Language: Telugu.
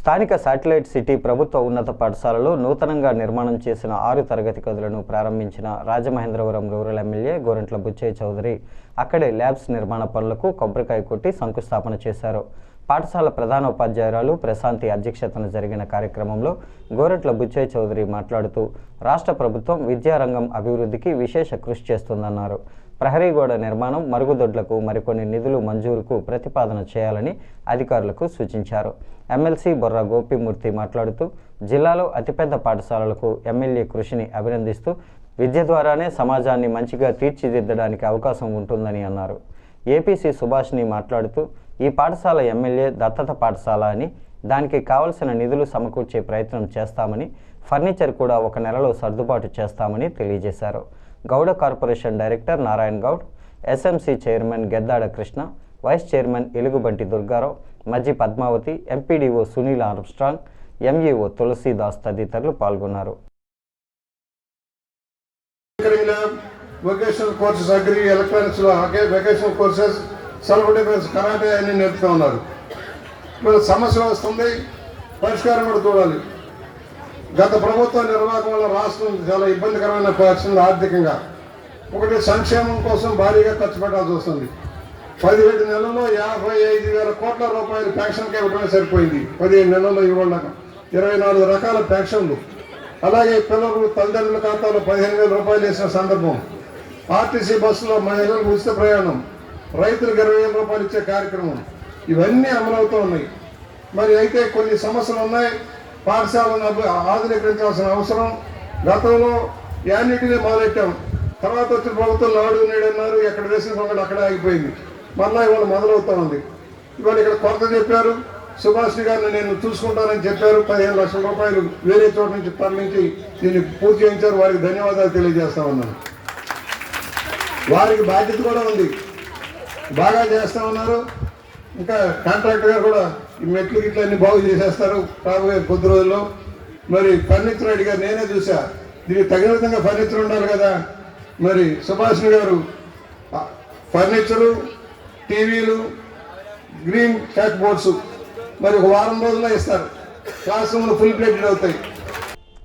స్థానిక శాటిలైట్ సిటీ ప్రభుత్వ ఉన్నత పాఠశాలలో నూతనంగా నిర్మాణం చేసిన ఆరు తరగతి గదులను ప్రారంభించిన రాజమహేంద్రవరం రూరల్ ఎమ్మెల్యే గోరంట్ల బుచ్చయ్య చౌదరి అక్కడే ల్యాబ్స్ నిర్మాణ పనులకు కొబ్బరికాయ కొట్టి శంకుస్థాపన చేశారు. పాఠశాల ప్రధాన ఉపాధ్యాయురాలు ప్రశాంతి అధ్యక్షతన జరిగిన కార్యక్రమంలో గోరంట్ల బుచ్చయ్య చౌదరి మాట్లాడుతూ రాష్ట్ర ప్రభుత్వం విద్యారంగం అభివృద్ధికి విశేష కృషి చేస్తుందన్నారు. ప్రహరీ గోడ నిర్మాణం మరుగుదొడ్లకు మరికొన్ని నిధులు మంజూరుకు ప్రతిపాదన చేయాలని అధికారులకు సూచించారు. ఎమ్మెల్సీ బొర్ర గోపిమూర్తి మాట్లాడుతూ జిల్లాలో అతిపెద్ద పాఠశాలలకు ఎమ్మెల్యే కృషిని అభినందిస్తూ విద్య ద్వారానే సమాజాన్ని మంచిగా తీర్చిదిద్దడానికి అవకాశం ఉంటుందని అన్నారు. ఏపీసీ సుభాష్ని మాట్లాడుతూ ఈ పాఠశాల ఎమ్మెల్యే దత్తత పాఠశాల అని దానికి కావలసిన నిధులు సమకూర్చే ప్రయత్నం చేస్తామని ఫర్నిచర్ కూడా ఒక నెలలో సర్దుబాటు చేస్తామని తెలియజేశారు. Gowda corporation director Narayana Goud SMC chairman Geddada Krishna vice chairman Elugubanti Durga Rao Majji Padmavathi MPDO Sunil Armstrong MEO Tulasidas తదితరులు పాల్గొన్నారు. వొకేషనల్ కోర్సెస్ అగ్రి ఎలక్ట్రానిక్స్లో అగే కోర్సెస్ సెల్ఫ్ డిఫెన్స్ కరాటే అన్ని నేర్పుతూ ఉన్నారు. ఇప్పుడు సమస్య వస్తుంది పరిష్కారం కూడా చూడాలి. గత ప్రభుత్వ నిర్వాహకం వల్ల రాష్ట్రం చాలా ఇబ్బందికరమైన పరిస్థితుంది ఆర్థికంగా. ఒకటి సంక్షేమం కోసం భారీగా ఖర్చు పెట్టాల్సి వస్తుంది. పదిహేడు నెలల్లో యాభై ఐదు వేల కోట్ల రూపాయలు పెన్షన్కి ఇవ్వడమే సరిపోయింది. పదిహేడు నెలల్లో ఇవ్వడం ఇరవై నాలుగు రకాల పెన్షన్లు. అలాగే పిల్లలు తల్లిదండ్రుల ఖాతాలో పదిహేను వేల రూపాయలు వేసిన సందర్భం. ఆర్టీసీ బస్సులో మహిళలకు ఉచిత ప్రయాణం. రైతులకు ఇరవై వేల రూపాయలు ఇచ్చే కార్యక్రమం. ఇవన్నీ అమలవుతూ ఉన్నాయి. మరి అయితే కొన్ని సమస్యలు ఉన్నాయి. పాఠశాలను ఆధునీకరించాల్సిన అవసరం. గతంలో యాన్నిటిని మొదలెట్టాం. తర్వాత వచ్చిన ప్రభుత్వం నాడు నేడు అన్నారు ఎక్కడ వేసిన కొంగడు అక్కడే ఆగిపోయింది. మళ్ళా ఇవాళ మొదలవుతా ఉంది. ఇవాళ ఇక్కడ కొరత చెప్పారు. సుభాష్ గారిని నేను చూసుకుంటానని చెప్పారు. పదిహేను లక్షల రూపాయలు వేరే చోట నుంచి తరలించి దీన్ని పూర్తి చేయించారు. వారికి ధన్యవాదాలు తెలియజేస్తా ఉన్నాను. వారికి బాధ్యత కూడా ఉంది. బాగా చేస్తా ఉన్నారు. ఇంకా కాంట్రాక్టర్ గారు కూడా ఈ మెట్లు గిట్లు అన్ని బాగు చేసేస్తారు రాబోయే కొద్ది రోజుల్లో. మరి ఫర్నిచర్ అడిగారు నేనే చూసా. దీనికి తగిన విధంగా ఫర్నిచర్ ఉండాలి కదా. మరి సుభాషిణి గారు ఫర్నిచరు టీవీలు గ్రీన్ క్యాట్ బోర్డ్స్ మరి ఒక వారం రోజుల్లో ఇస్తారు. క్లాస్ రూమ్లు ఫుల్ ప్లేటెడ్ అవుతాయి.